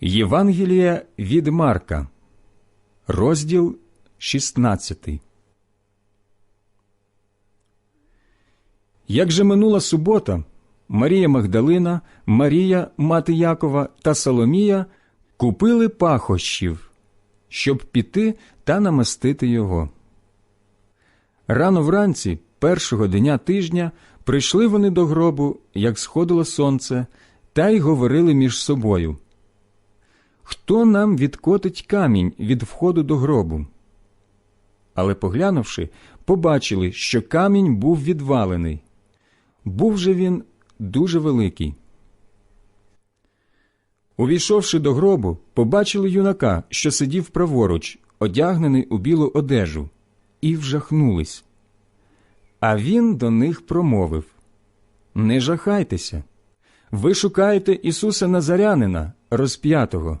Євангелія від Марка, розділ 16. Як же минула субота, Марія Магдалина, Марія, мати Якова та Соломія купили пахощів, щоб піти та намастити його. Рано вранці, першого дня тижня, прийшли вони до гробу, як сходило сонце, та й говорили між собою. Хто нам відкотить камінь від входу до гробу? Але, поглянувши, побачили, що камінь був відвалений. Був же він дуже великий. Увійшовши до гробу, побачили юнака, що сидів праворуч, одягнений у білу одежу, і вжахнулись. А він до них промовив Не жахайтеся. Ви шукаєте Ісуса Назарянина, розп'ятого.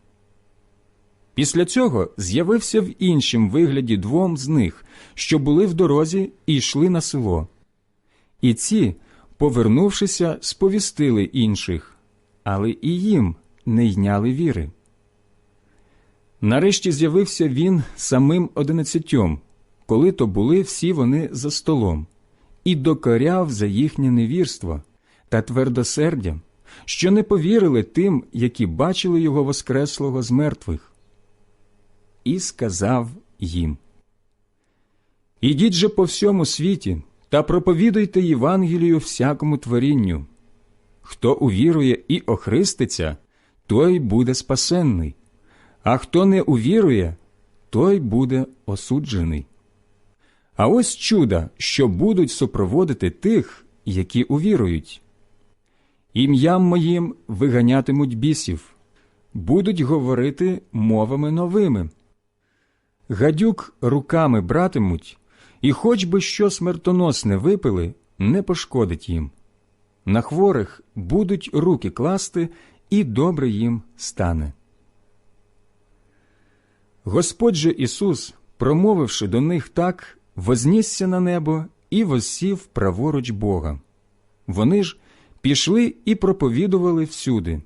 Після цього з'явився в іншім вигляді двом з них, що були в дорозі і йшли на село. І ці, повернувшися, сповістили інших, але і їм не йняли віри. Нарешті з'явився він самим одинадцятьом, коли то були всі вони за столом, і докоряв за їхнє невірство та твердосердя, що не повірили тим, які бачили його воскреслого з мертвих і сказав їм Ідіть же по всьому світі та проповідуйте Євангелію всякому творінню. Хто увірує і охриститься, той буде спасенний, а хто не увірує, той буде осуджений. А ось чуда, що будуть супроводити тих, які увірують. Ім'ям моїм виганятимуть бісів, будуть говорити мовами новими гадюк руками братимуть, і хоч би що смертоносне випили, не пошкодить їм. На хворих будуть руки класти, і добре їм стане. Господь же Ісус, промовивши до них так, вознісся на небо і воссів праворуч Бога. Вони ж пішли і проповідували всюди,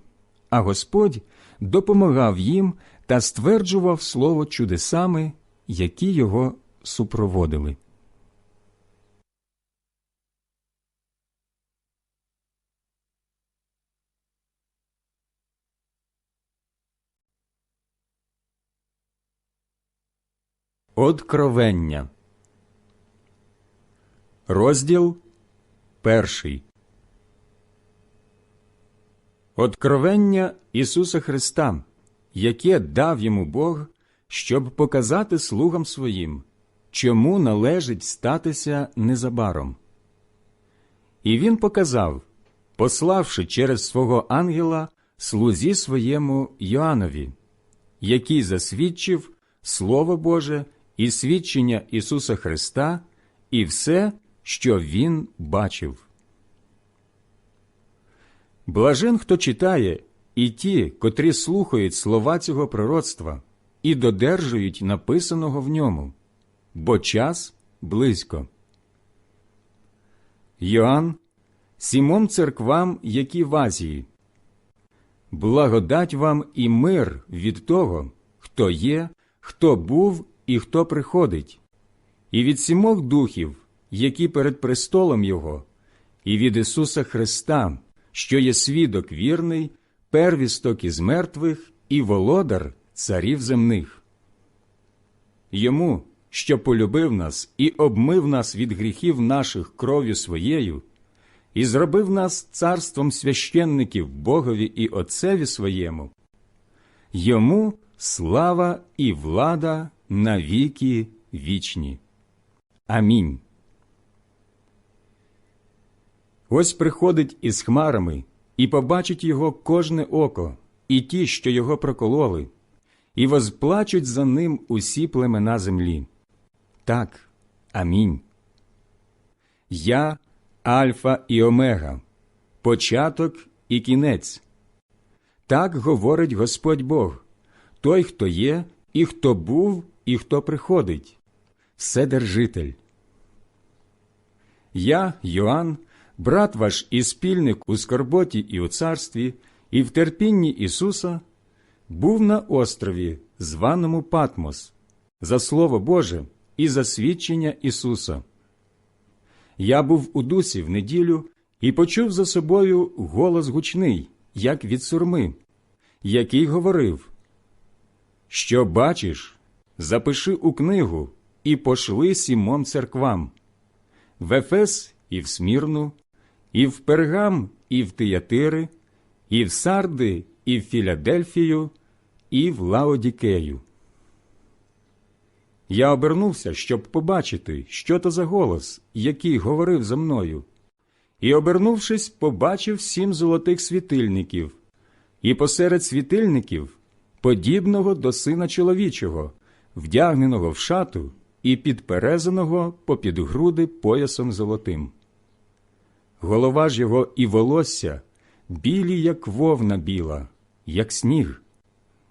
а Господь допомагав їм та стверджував слово чудесами, які його супроводили. Откровення. Розділ перший. Откровення Ісуса Христа яке дав йому Бог, щоб показати слугам своїм, чому належить статися незабаром. І він показав, пославши через свого ангела слузі своєму Йоаннові, який засвідчив Слово Боже і свідчення Ісуса Христа і все, що Він бачив. Блажен, хто читає і ті, котрі слухають слова цього пророцтва і додержують написаного в ньому, бо час близько. Йоанн сімом церквам, які в Азії. Благодать вам і мир від того, хто є, хто був і хто приходить, і від сімох духів, які перед престолом Його, і від Ісуса Христа, що є свідок вірний первісток із мертвих і володар царів земних. йому, що полюбив нас і обмив нас від гріхів наших кров'ю своєю, і зробив нас царством священників Богові і Отцеві своєму, йому слава і влада на віки вічні. Амінь. Ось приходить із хмарами, і побачить його кожне око, і ті, що його прокололи, і возплачуть за ним усі племена землі. Так, амінь. Я Альфа і Омега, початок і кінець. Так говорить Господь Бог, той, хто є, і хто був, і хто приходить, Вседержитель. Я, Йоанн, брат ваш і спільник у скорботі і у царстві, і в терпінні Ісуса, був на острові, званому Патмос, за Слово Боже і за свідчення Ісуса. Я був у дусі в неділю і почув за собою голос гучний, як від сурми, який говорив Що бачиш, запиши у книгу і пошли сімом церквам в Ефес і в Смірну, і в Пергам, і в Тиятири, і в Сарди, і в Філадельфію, і в Лаодікею. Я обернувся, щоб побачити, що то за голос, який говорив за мною, і, обернувшись, побачив сім золотих світильників, і посеред світильників подібного до сина чоловічого, вдягненого в шату і підперезаного попід груди поясом золотим. Голова ж його і волосся білі, як вовна біла, як сніг,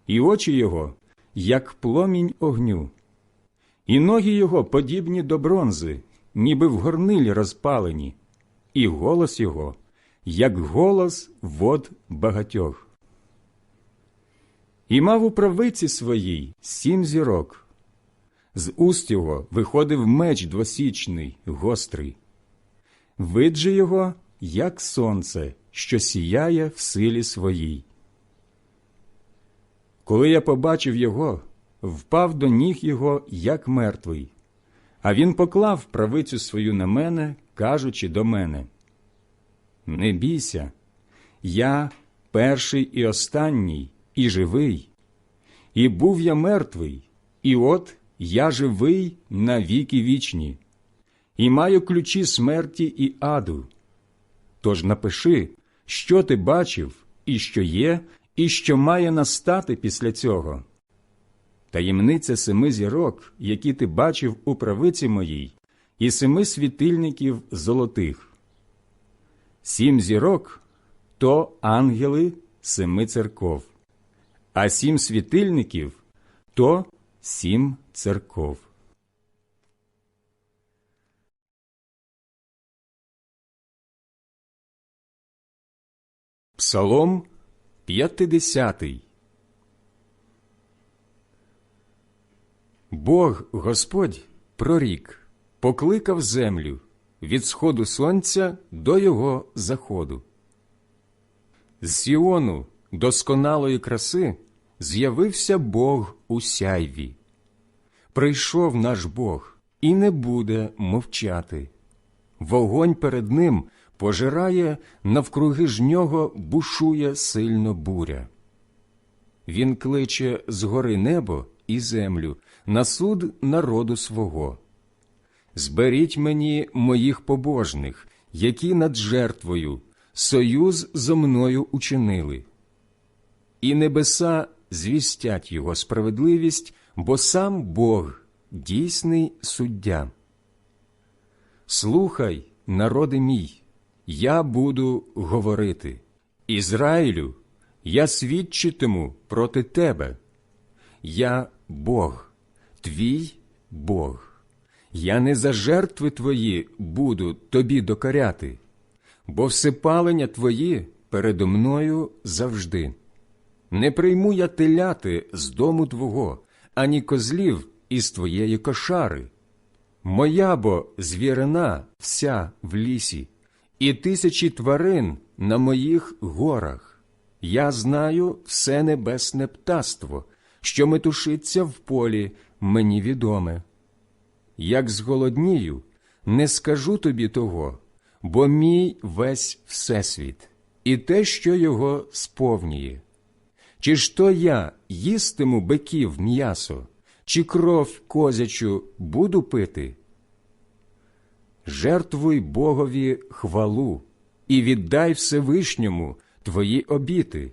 і очі його, як пломінь огню, і ноги його подібні до бронзи, ніби в горнилі розпалені, і голос його, як голос вод багатьох. І мав у правиці своїй сім зірок. З уст його виходив меч двосічний, гострий. Вид же його, як сонце, що сіяє в силі своїй. Коли я побачив його, впав до ніг його, як мертвий, а він поклав правицю свою на мене, кажучи до мене: Не бійся, я перший і останній, і живий, і був я мертвий, і от я живий на віки вічні, і маю ключі смерті і аду. Тож напиши, що ти бачив, і що є, і що має настати після цього. Таємниця семи зірок, які ти бачив у правиці моїй, і семи світильників золотих. Сім зірок то ангели семи церков, а сім світильників то сім церков. Псалом 50 Бог Господь прорік, покликав землю від сходу сонця до його заходу. З Сіону досконалої краси з'явився Бог у сяйві. Прийшов наш Бог і не буде мовчати. Вогонь перед ним пожирає, навкруги ж нього бушує сильно буря. Він кличе згори небо і землю на суд народу свого. Зберіть мені моїх побожних, які над жертвою союз зо мною учинили. І небеса звістять його справедливість, бо сам Бог дійсний суддя. Слухай, народи мій, я буду говорити. Ізраїлю, я свідчитиму проти тебе. Я Бог, твій Бог. Я не за жертви твої буду тобі докоряти, бо всепалення твої передо мною завжди. Не прийму я теляти з дому твого, ані козлів із твоєї кошари. Моя бо звірина вся в лісі, і тисячі тварин на моїх горах. Я знаю все небесне птаство, що метушиться в полі, мені відоме. Як зголоднію, не скажу тобі того, бо мій весь всесвіт, і те, що його сповнює. Чи ж то я їстиму биків м'ясо, чи кров козячу буду пити? Жертвуй Богові хвалу і віддай Всевишньому твої обіти,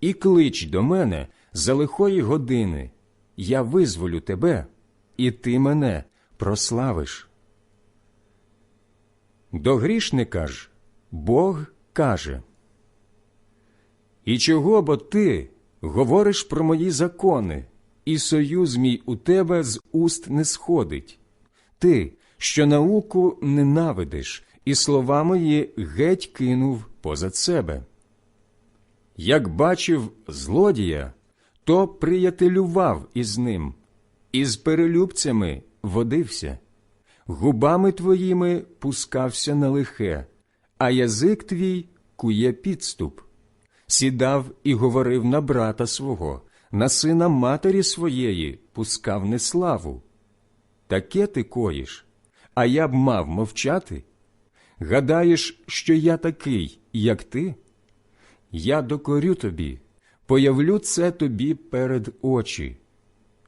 і клич до мене за лихої години, я визволю тебе, і ти мене прославиш. До грішника ж Бог каже, І чого бо ти говориш про мої закони, і союз мій у тебе з уст не сходить? Ти, що науку ненавидиш, і слова мої геть кинув позад себе. Як бачив злодія, то приятелював із ним, і з перелюбцями водився, губами твоїми пускався на лихе, а язик твій кує підступ. Сідав і говорив на брата свого, на сина матері своєї пускав неславу. Таке ти коїш, а я б мав мовчати? Гадаєш, що я такий, як ти? Я докорю тобі, появлю це тобі перед очі.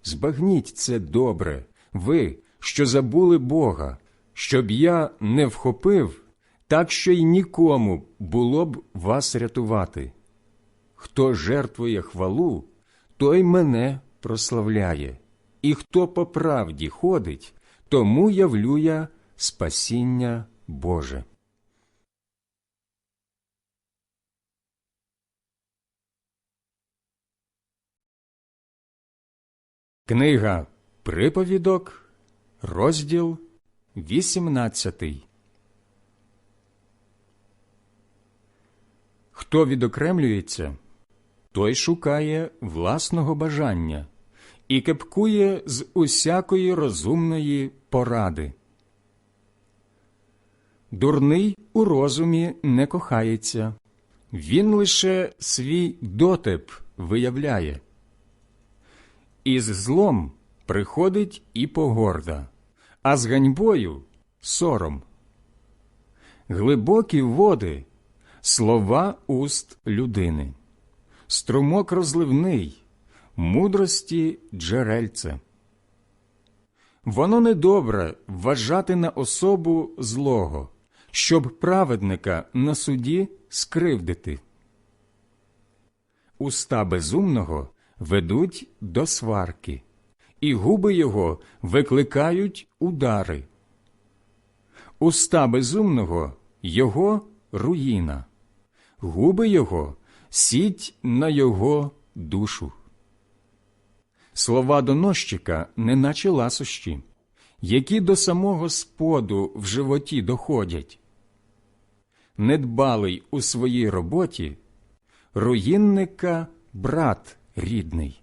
Збагніть це добре, ви, що забули Бога, щоб я не вхопив, так що й нікому було б вас рятувати. Хто жертвує хвалу, той мене прославляє, і хто по правді ходить, тому явлю я спасіння Боже. Книга Приповідок, розділ 18 Хто відокремлюється, той шукає власного бажання і кепкує з усякої розумної поради. Дурний у розумі не кохається, він лише свій дотеп виявляє. Із злом приходить і погорда, а з ганьбою сором. Глибокі води слова уст людини, струмок розливний, мудрості джерельце. Воно недобре вважати на особу злого, щоб праведника на суді скривдити. Уста безумного ведуть до сварки, і губи його викликають удари. Уста безумного його руїна, губи його сіть на його душу. Слова доносчика, неначе ласощі, які до самого споду в животі доходять. Недбалий у своїй роботі, руїнника брат рідний.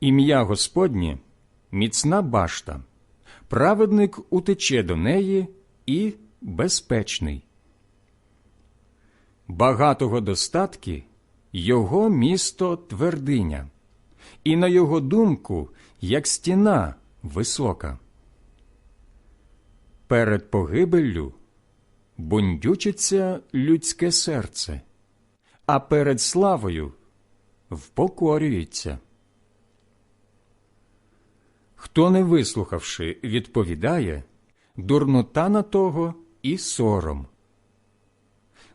Ім'я Господнє міцна башта, праведник утече до неї і безпечний. Багатого достатки його місто твердиня, і на його думку, як стіна висока. Перед погибеллю бундючиться людське серце, а перед славою впокорюється. Хто, не вислухавши, відповідає, дурнота на того і сором.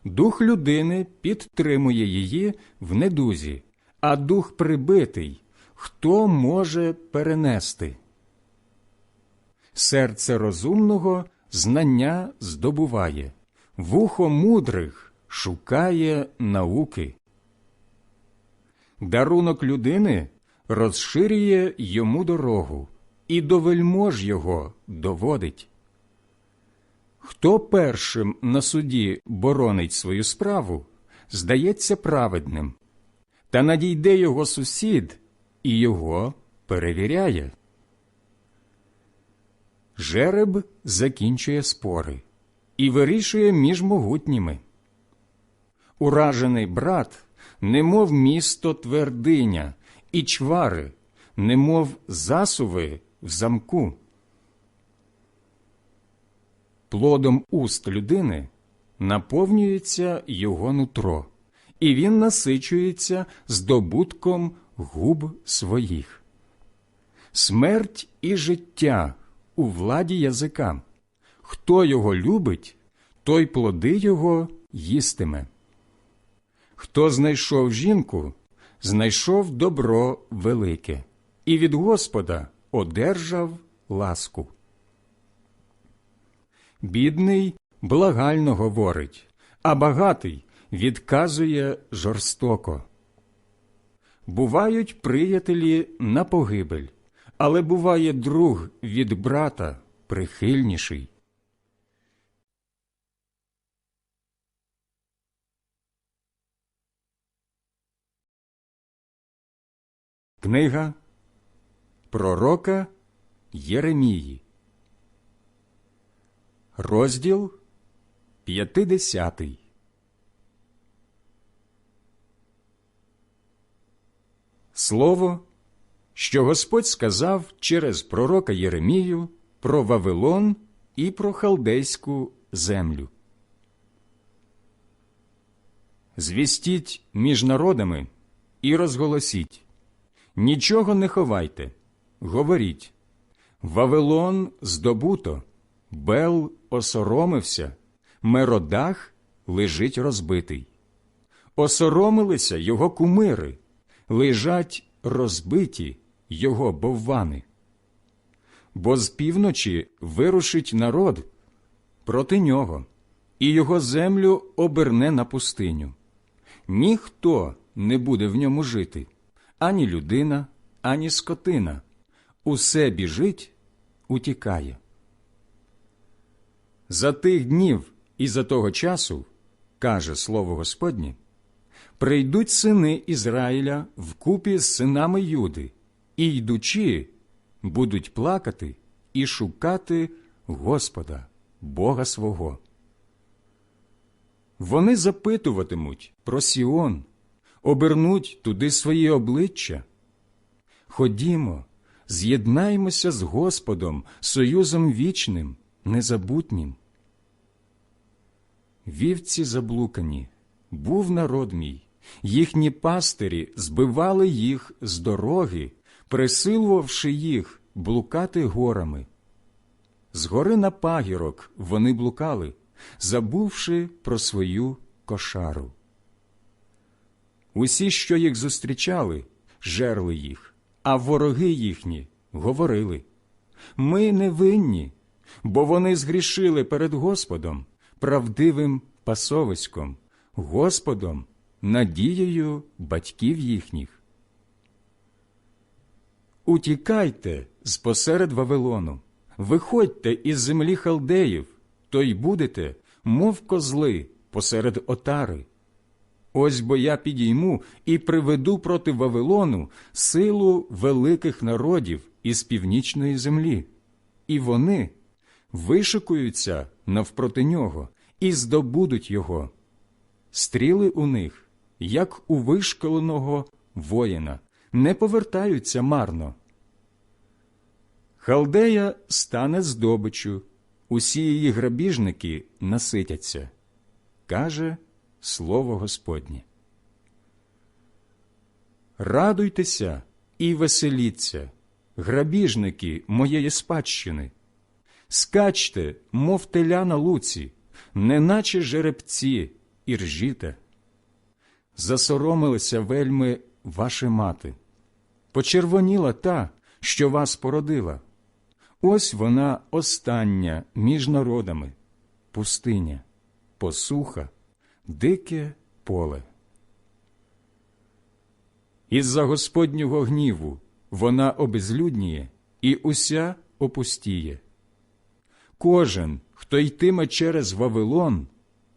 Дух людини підтримує її в недузі, а дух прибитий хто може перенести? Серце розумного знання здобуває, вухо мудрих шукає науки. Дарунок людини розширює йому дорогу і до вельмож його доводить. Хто першим на суді боронить свою справу, здається праведним, та надійде його сусід і його перевіряє. Жереб закінчує спори і вирішує між могутніми. Уражений брат, немов місто твердиня, і чвари, немов засуви в замку. Плодом уст людини наповнюється його нутро, і він насичується здобутком губ своїх. Смерть і життя у владі язика. Хто його любить, той плоди його їстиме. Хто знайшов жінку, знайшов добро велике, і від Господа одержав ласку. Бідний благально говорить, а багатий відказує жорстоко. Бувають приятелі на погибель, але буває друг від брата прихильніший. Книга Пророка Єремії, розділ 50 Слово, що Господь сказав через пророка Єремію про Вавилон і про халдейську землю. Звістіть між народами і розголосіть. Нічого не ховайте, говоріть. Вавилон здобуто, Бел осоромився, Меродах лежить розбитий. Осоромилися його кумири, лежать розбиті його боввани. Бо з півночі вирушить народ проти нього, і його землю оберне на пустиню. Ніхто не буде в ньому жити ані людина, ані скотина. Усе біжить, утікає. За тих днів і за того часу, каже слово Господнє, прийдуть сини Ізраїля вкупі з синами Юди, і йдучи, будуть плакати і шукати Господа, Бога свого. Вони запитуватимуть про Сіон обернуть туди свої обличчя. Ходімо, з'єднаймося з Господом, союзом вічним, незабутнім. Вівці заблукані, був народ мій, їхні пастирі збивали їх з дороги, присилувавши їх блукати горами. З гори на пагірок вони блукали, забувши про свою кошару. Усі, що їх зустрічали, жерли їх, а вороги їхні говорили ми не винні, бо вони згрішили перед Господом, правдивим пасовиськом, Господом, надією батьків їхніх. Утікайте з посеред Вавилону, виходьте із землі халдеїв, то й будете, мов козли посеред отари. Ось бо я підійму і приведу проти Вавилону силу великих народів із північної землі, і вони вишикуються навпроти нього і здобудуть його. Стріли у них, як у вишколеного воїна, не повертаються марно. Халдея стане здобичу, усі її грабіжники наситяться. Каже Слово Господнє. Радуйтеся і веселіться, грабіжники моєї спадщини. Скачте, мов теля на луці, неначе жеребці і ржіте. Засоромилися вельми ваші мати, почервоніла та, що вас породила. Ось вона остання між народами, пустиня, посуха дике поле. Із-за Господнього гніву вона обезлюдніє і уся опустіє. Кожен, хто йтиме через Вавилон,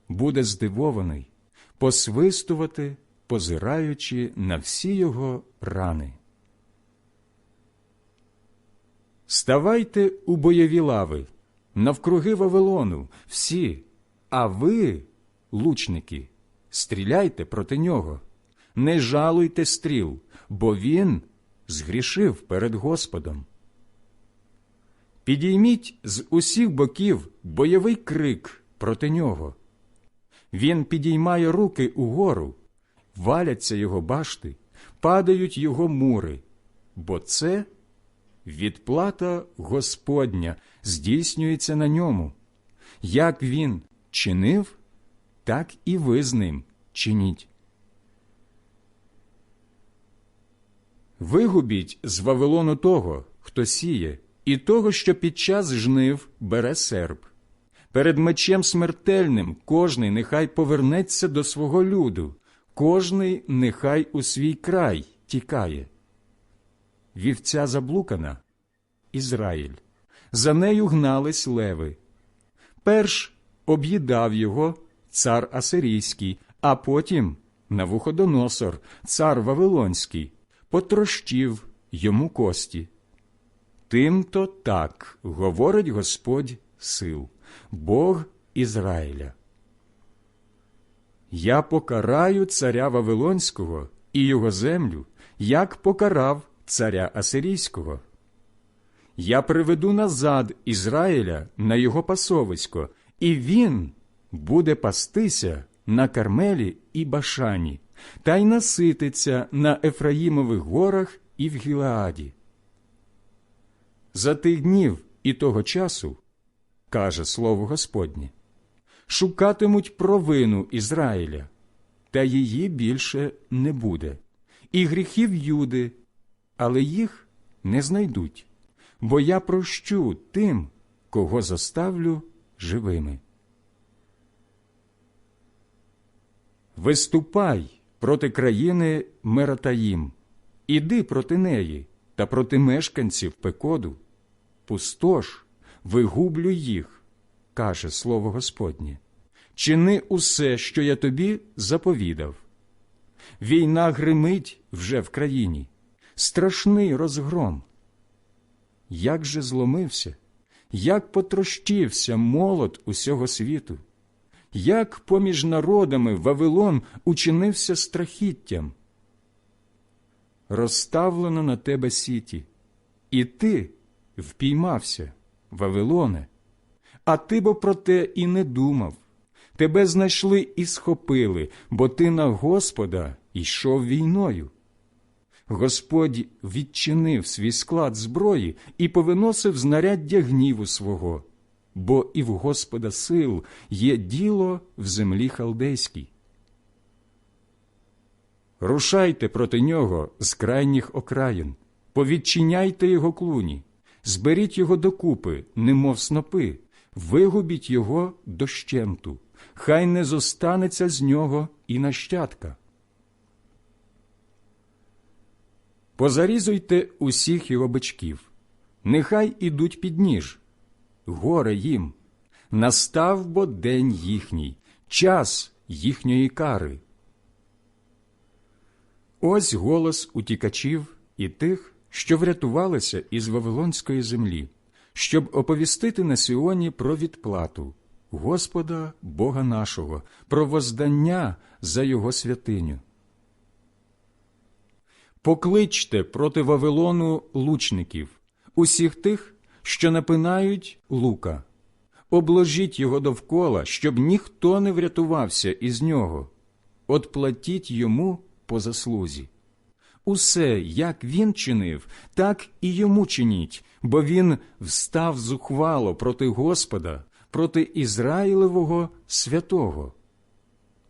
буде здивований, посвистувати, позираючи на всі його рани. Ставайте у бойові лави, навкруги Вавилону, всі, а ви лучники, стріляйте проти нього, не жалуйте стріл, бо він згрішив перед Господом. Підійміть з усіх боків бойовий крик проти нього. Він підіймає руки угору, валяться його башти, падають його мури, бо це відплата Господня здійснюється на ньому. Як він чинив, так і ви з ним чиніть. Вигубіть з Вавилону того, хто сіє, і того, що під час жнив бере серп. Перед мечем смертельним кожний нехай повернеться до свого люду, кожний нехай у свій край тікає. Вівця заблукана Ізраїль. За нею гнались леви. Перш об'їдав його цар Асирійський, а потім Навуходоносор, цар Вавилонський, потрощив йому кості. Тимто так говорить Господь сил, Бог Ізраїля. Я покараю царя Вавилонського і його землю, як покарав царя Асирійського. Я приведу назад Ізраїля на його пасовисько, і він буде пастися на Кармелі і Башані, та й насититься на Ефраїмових горах і в Гілааді. За тих днів і того часу, каже слово Господнє, шукатимуть провину Ізраїля, та її більше не буде, і гріхів Юди, але їх не знайдуть, бо я прощу тим, кого заставлю живими. Виступай проти країни Мератаїм, іди проти неї та проти мешканців Пекоду, пустош, вигублюй їх, каже слово Господнє. Чини усе, що я тобі заповідав. Війна гримить вже в країні, страшний розгром. Як же зломився, як потрощився молот усього світу, як поміж народами Вавилон учинився страхіттям. Розставлено на тебе сіті, і ти впіймався, Вавилоне, а ти бо про те і не думав. Тебе знайшли і схопили, бо ти на Господа йшов війною. Господь відчинив свій склад зброї і повиносив знаряддя гніву свого, бо і в Господа сил є діло в землі халдейській. Рушайте проти нього з крайніх окраїн, повідчиняйте його клуні, зберіть його докупи, немов снопи, вигубіть його дощенту, хай не зостанеться з нього і нащадка. Позарізуйте усіх його бичків, нехай ідуть під ніж. Горе їм, настав бо день їхній, час їхньої кари. Ось голос утікачів і тих, що врятувалися із Вавилонської землі, щоб оповістити на Сіоні про відплату Господа Бога нашого, про воздання за Його святиню. Покличте проти Вавилону лучників, усіх тих, що напинають лука, обложіть його довкола, щоб ніхто не врятувався із нього, отплатіть йому по заслузі. Усе, як він чинив, так і йому чиніть, бо він встав зухвало проти Господа, проти Ізраїлевого святого.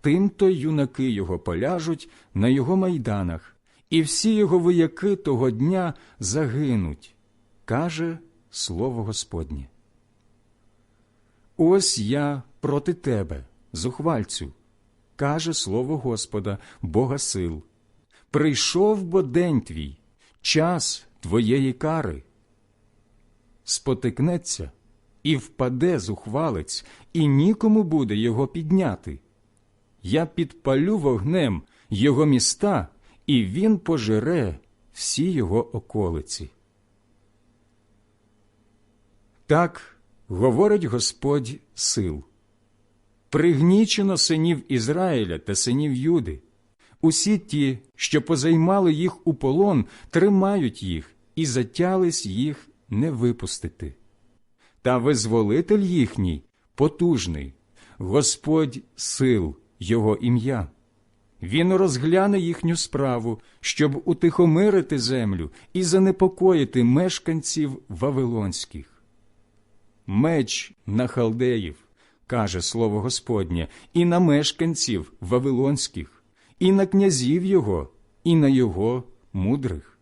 Тимто юнаки його поляжуть на його майданах, і всі його вояки того дня загинуть, каже слово Господнє. Ось я проти тебе, зухвальцю, каже слово Господа, Бога сил. Прийшов бо день твій, час твоєї кари. Спотикнеться і впаде зухвалець, і нікому буде його підняти. Я підпалю вогнем його міста, і він пожере всі його околиці. Так говорить Господь сил. Пригнічено синів Ізраїля та синів Юди. Усі ті, що позаймали їх у полон, тримають їх і затялись їх не випустити. Та визволитель їхній потужний, Господь сил, Його ім'я. Він розгляне їхню справу, щоб утихомирити землю і занепокоїти мешканців Вавилонських. Меч на халдеїв, каже слово Господнє, і на мешканців Вавилонських, і на князів його, і на його мудрих.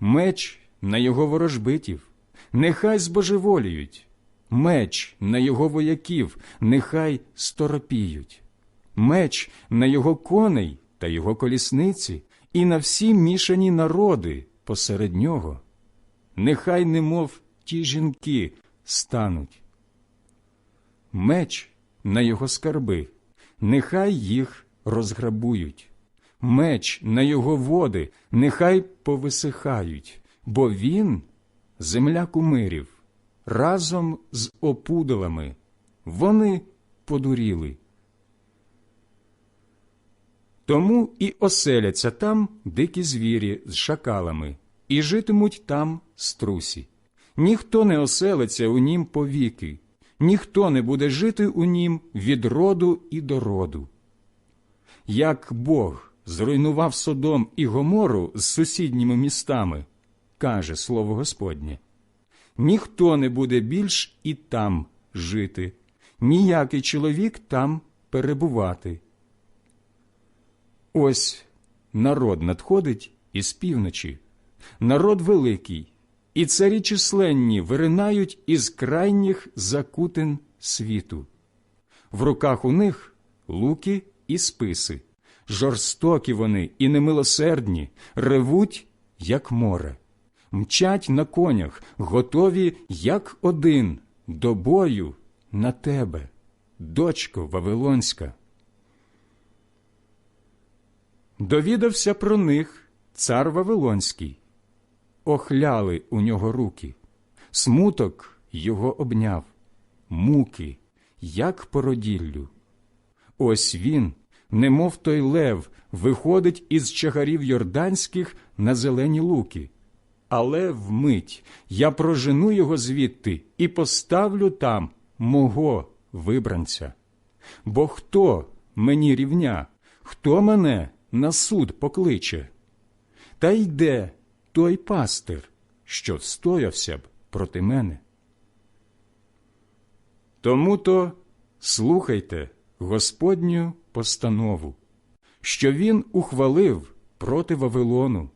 Меч на його ворожбитів, нехай збожеволіють, меч на його вояків, нехай сторопіють, меч на його коней та його колісниці, і на всі мішані народи посеред нього. Нехай, немов ті жінки, стануть. Меч на його скарби, нехай їх розграбують. Меч на його води, нехай повисихають, бо він земля кумирів, разом з опудалами. Вони подуріли. Тому і оселяться там дикі звірі з шакалами, і житимуть там струсі. Ніхто не оселиться у нім повіки, ніхто не буде жити у нім від роду і до роду. Як Бог зруйнував Содом і Гомору з сусідніми містами, каже слово Господнє, ніхто не буде більш і там жити, ніякий чоловік там перебувати. Ось народ надходить із півночі, народ великий, і царі численні виринають із крайніх закутин світу. В руках у них луки і списи, жорстокі вони і немилосердні, ревуть, як море, мчать на конях, готові, як один, до бою на тебе, дочко Вавилонська. Довідався про них цар Вавилонський. Охляли у нього руки, смуток його обняв, муки, як породіллю. Ось він, немов той лев, виходить із чагарів йорданських на зелені луки. Але вмить я прожену його звідти і поставлю там мого вибранця. Бо хто мені рівня, хто мене на суд покличе? Та йде той пастир, що встоявся б проти мене. Тому то слухайте Господню постанову, що він ухвалив проти Вавилону,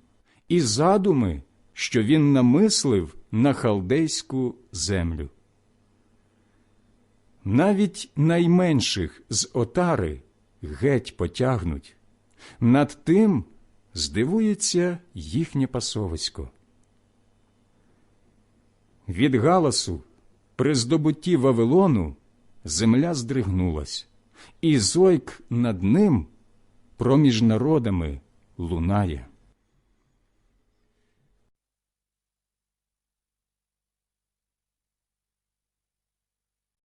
і задуми, що він намислив на халдейську землю. Навіть найменших з отари геть потягнуть, над тим здивується їхнє пасовисько. Від галасу при здобутті Вавилону земля здригнулась, і зойк над ним проміж народами лунає.